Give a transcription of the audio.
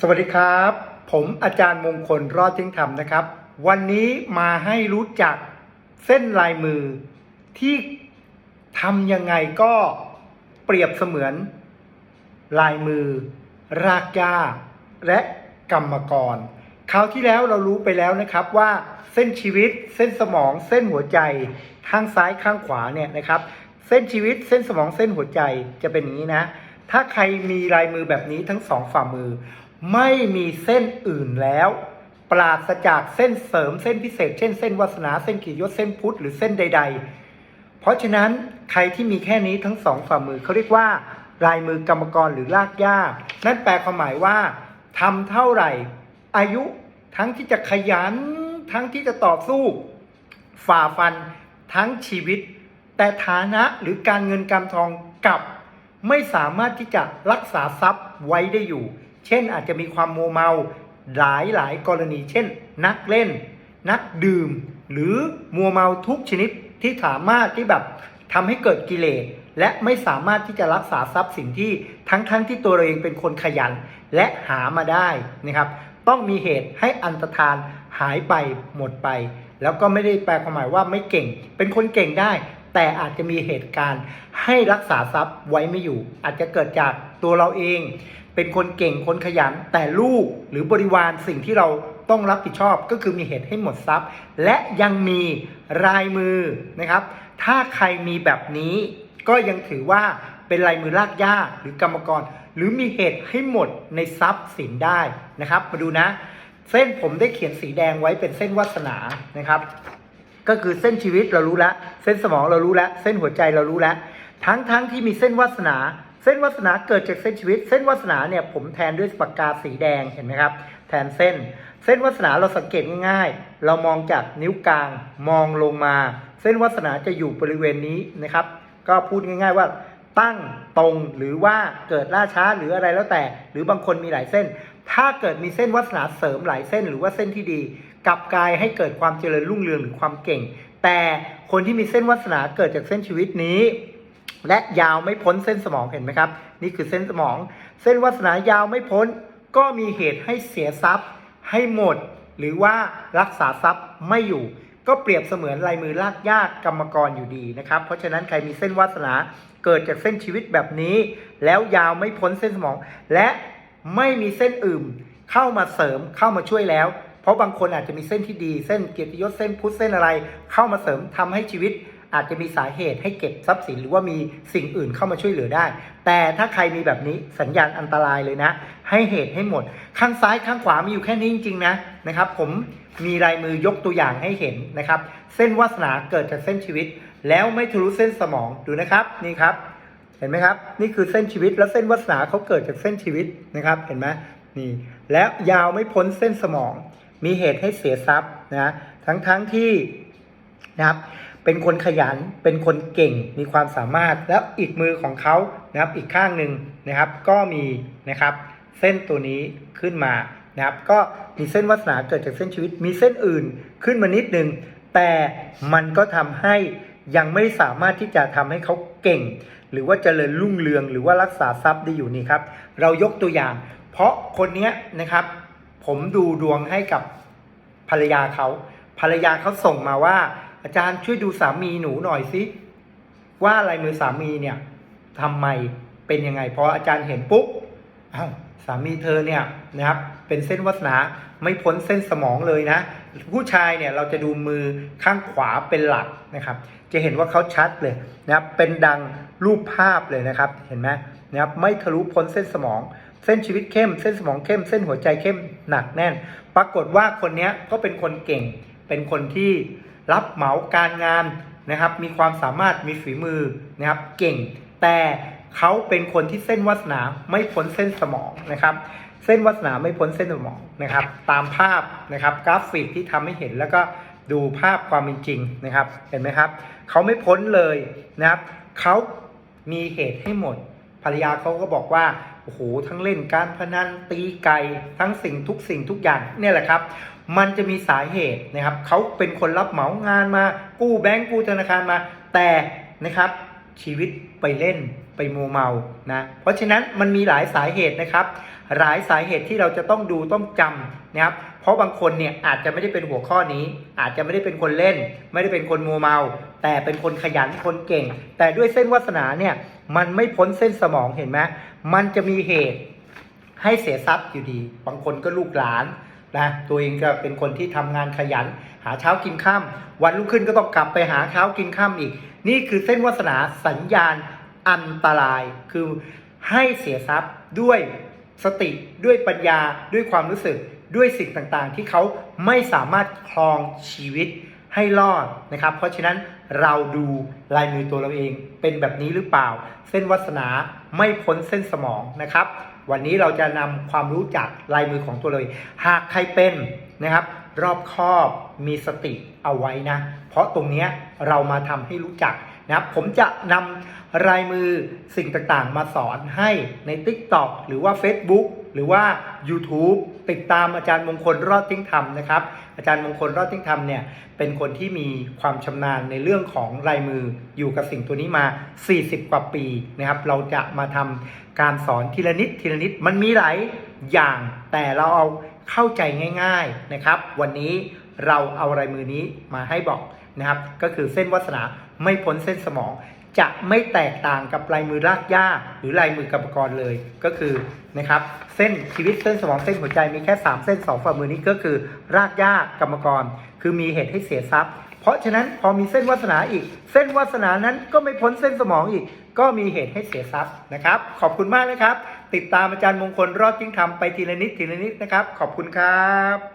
สวัสดีครับ ผมอาจารย์มงคลรอดทิ้งธรรมนะครับ วันนี้มาให้รู้จักเส้นลายมือที่ทำยังไงก็เปรียบเสมือน ลายมือ รากหญ้าและกรรมกรคราวที่แล้วเรารู้ไปแล้วนะครับว่าเส้นชีวิตเส้นสมองเส้นหัวใจข้างซ้ายข้างขวาเนี่ยนะครับ เส้นชีวิตเส้นสมองเส้นหัวใจจะเป็นอย่างนี้นะ ถ้าใครมีลายมือแบบนี้ทั้งสองฝ่ามือ ไม่มีเส้นอื่นแล้ว ปราศจากเส้นเสริมเส้นพิเศษ เช่นเส้นวาสนาเส้นขีดยศเส้นพุทธหรือเส้นใด ๆ เพราะฉะนั้นใครที่มีแค่นี้ทั้งสองฝ่ามือเขาเรียกว่า ลายมือกรรมกรหรือลากหญ้านั่นแปลความหมายว่าทำเท่าไหร่ อายุทั้งที่จะขยัน ทั้งที่จะต่อสู้ ฝ่าฟันทั้งชีวิต แต่ฐานะหรือการเงินการทองกลับ ไม่สามารถที่จะรักษาทรัพย์ไว้ได้อยู่ เช่นอาจจะมีความโมวเมาหลายหลายกรณี เช่น นักเล่น นักดื่ม หรือมัวเมาทุกชนิดที่สามารถที่แบบทำให้เกิดกิเลสและไม่สามารถที่จะรักษาทรัพย์สินที่ทั้งๆทที่ตัวเราเองเป็นคนขยันและหามาได้นะครับ ต้องมีเหตุให้อันตรธานหายไปหมดไป แล้วก็ไม่ได้แปลความหมายว่าไม่เก่ง เป็นคนเก่งได้ แต่อาจจะมีเหตุการณ์ให้รักษาทรัพย์ไว้ไม่อยู่ อาจจะเกิดจากตัวเราเอง เป็นคนเก่งคนขยัน แต่ลูกหรือบริวารสิ่งที่เราต้องรับผิดชอบก็คือมีเหตุให้หมดทรัพย์ และยังมีรายมือนะครับ ถ้าใครมีแบบนี้ก็ยังถือว่าเป็นลายมือลากหญ้าหรือกรรมกร หรือมีเหตุให้หมดในทรัพย์สินได้นะครับ มาดูนะ เส้นผมได้เขียนสีแดงไว้เป็นเส้นวาสนานะครับ ก็คือเส้นชีวิตเรารู้แล้ว เส้นสมองเรารู้แล้ว เส้นหัวใจเรารู้แล้ว ทั้งทั้งที่มีเส้นวาสนา เส้นวาสนาเกิดจากเส้นชีวิต เส้นวาสนาเนี่ยผมแทนด้วยปากกาสีแดงเห็นไหมครับ แทนเส้น เส้นวาสนาเราสังเกตง่ายๆ เรามองจากนิ้วกลางมองลงมา เส้นวาสนาจะอยู่บริเวณนี้นะครับ ก็พูดง่ายๆว่าตั้งตรงหรือว่าเกิดล่าช้าหรืออะไรแล้วแต่ หรือบางคนมีหลายเส้น ถ้าเกิดมีเส้นวาสนาเสริมหลายเส้น หรือว่าเส้นที่ดีกลับกลายให้เกิดความเจริญรุ่งเรืองหรือความเก่ง แต่คนที่มีเส้นวาสนาเกิดจากเส้นชีวิตนี้ และยาวไม่พ้นเส้นสมองเห็นไหมครับ นี่คือเส้นสมอง เส้นวาสนายาวไม่พ้น ก็มีเหตุให้เสียทรัพย์ ให้หมด หรือว่ารักษาทรัพย์ไม่อยู่ ก็เปรียบเสมือนลายมือลากยากกรรมกรอยู่ดีนะครับ เพราะฉะนั้นใครมีเส้นวาสนาเกิดจากเส้นชีวิตแบบนี้ แล้วยาวไม่พ้นเส้นสมอง และไม่มีเส้นอื่นเข้ามาเสริมเข้ามาช่วยแล้ว เพราะบางคนอาจจะมีเส้นที่ดี เส้นเกียรติยศเส้นพุทธเส้นอะไร เข้ามาเสริมทำให้ชีวิต อาจจะมีสาเหตุให้เก็บทรัพย์สินหรือว่ามีสิ่งอื่นเข้ามาช่วยเหลือได้ แต่ถ้าใครมีแบบนี้สัญญาณอันตรายเลยนะ ให้เหตุให้หมด ข้างซ้ายข้างขวามีอยู่แค่นี้จริงๆนะนะครับ ผมมีลายมือยกตัวอย่างให้เห็นนะครับ เส้นวาสนาเกิดจากเส้นชีวิต แล้วไม่ทะลุเส้นสมองดูนะครับนี่ครับ เห็นไหมครับ นี่คือเส้นชีวิต แล้วเส้นวาสนาเขาเกิดจากเส้นชีวิตนะครับ เห็นไหมนี่แล้วยาวไม่พ้นเส้นสมอง มีเหตุให้เสียทรัพย์นะทั้งๆทที่นะครับ เป็นคนขยัน เป็นคนเก่ง มีความสามารถ แล้วอีกมือของเขานะครับ อีกข้างหนึ่งนะครับ ก็มีนะครับ เส้นตัวนี้ขึ้นมานะครับ ก็มีเส้นวาสนาเกิดจากเส้นชีวิต มีเส้นอื่นขึ้นมานิดนึง แต่มันก็ทำให้ยังไม่สามารถที่จะทำให้เขาเก่ง หรือว่าเจริญรุ่งเรือง หรือว่ารักษาทรัพย์ได้อยู่นี่ครับ เรายกตัวอย่าง เพราะคนเนี้ยนะครับ ผมดูดวงให้กับภรรยาเขา ภรรยาเขาส่งมาว่า อาจารย์ช่วยดูสามีหนูหน่อยสิว่าลายมือสามีเนี่ยทำไมเป็นยังไงพออาจารย์เห็นปุ๊บอ้าวสามีเธอเนี่ยนะครับเป็นเส้นวาสนาไม่พ้นเส้นสมองเลยนะ ผู้ชายเนี่ยเราจะดูมือข้างขวาเป็นหลักนะครับ จะเห็นว่าเขาชัดเลยนะครับเป็นดังรูปภาพเลยนะครับ เห็นไหมนะครับไม่ทะลุพ้นเส้นสมอง เส้นชีวิตเข้ม เส้นสมองเข้ม เส้นหัวใจเข้มหนักแน่น ปรากฏว่าคนเนี้ยก็เป็นคนเก่งเป็นคนที่ รับเหมาการงานนะครับ มีความสามารถมีฝีมือนะครับ เก่ง แต่เขาเป็นคนที่เส้นวาสนาไม่พ้นเส้นสมองนะครับ เส้นวาสนาไม่พ้นเส้นสมองนะครับ ตามภาพนะครับกราฟิกที่ทำให้เห็นแล้วก็ดูภาพความเป็นจริงนะครับ เห็นไหมครับ เขาไม่พ้นเลยนะครับ เขามีเหตุให้หมด ภรรยาเขาก็บอกว่าโอ้โหทั้งเล่นการพนันตีไก่ทั้งสิ่งทุกสิ่งทุกอย่างเนี่ยแหละครับมันจะมีสาเหตุนะครับเขาเป็นคนรับเหมางานมา กู้แบงก์กู้ธนาคารมา แต่นะครับชีวิตไปเล่นไปมัวเมานะเพราะฉะนั้นมันมีหลายสาเหตุนะครับ หลายสาเหตุที่เราจะต้องดูต้องจำนะครับ เพราะบางคนเนี่ยอาจจะไม่ได้เป็นหัวข้อนี้ อาจจะไม่ได้เป็นคนเล่น ไม่ได้เป็นคนมัวเมา แต่เป็นคนขยันคนเก่ง แต่ด้วยเส้นวาสนาเนี่ยมันไม่พ้นเส้นสมองเห็นไหมมันจะมีเหตุให้เสียทรัพย์อยู่ดี บางคนก็ลูกหลาน นะตัวเองก็เป็นคนที่ทำงานขยัน หาเช้ากินข้ามวันรุ่งขึ้นก็ต้องกลับไปหาเช้ากินข้ามอีก นี่คือเส้นวาสนาสัญญาณอันตรายคือให้เสียทรัพย์ด้วยสติด้วยปัญญาด้วยความรู้สึกด้วยสิ่งต่างๆ ที่เขาไม่สามารถครองชีวิตให้รอดนะครับ เพราะฉะนั้นเราดูลายมือตัวเราเองเป็นแบบนี้หรือเปล่า เส้นวาสนาไม่พ้นเส้นสมองนะครับ วันนี้เราจะนำความรู้จากลายมือของตัวเราหากใครเป็นนะครับ รอบคอบมีสติเอาไว้นะ เพราะตรงนี้เรามาทำให้รู้จักนะครับ ผมจะนำลายมือสิ่งต่างๆ มาสอนให้ใน TikTok หรือว่า Facebook หรือว่า YouTube ติดตามอาจารย์มงคลรอดทิ้งธรรมนะครับ อาจารย์มงคลรอดทิ้งธรรมเนี่ยเป็นคนที่มีความชำนาญในเรื่องของลายมืออยู่กับสิ่งตัวนี้มา 40 กว่าปีนะครับ เราจะมาทำการสอนทีละนิดทีละนิดมันมีหลายอย่าง แต่เราเอาเข้าใจง่าย ๆนะครับ วันนี้เราเอาลายมือนี้มาให้บอกนะครับ ก็คือเส้นวาสนาไม่พ้นเส้นสมอง จะไม่แตกต่างกับลายมือรากหญ้าหรือลายมือกรรมกรเลย ก็คือนะครับเส้นชีวิตเส้นสมองเส้นหัวใจมีแค่ 3 เส้น2ฝ่ามือนี้ก็คือ รากหญ้ากรรมกร คือมีเหตุให้เสียทรัพย์ เพราะฉะนั้นพอมีเส้นวาสนาอีก เส้นวาสนานั้นก็ไม่พ้นเส้นสมองอีก ก็มีเหตุให้เสียทรัพย์นะครับ ขอบคุณมากนะครับ ติดตามอาจารย์มงคลรอดจิ้งทำไปทีละนิดทีละนิดนะครับ ขอบคุณครับ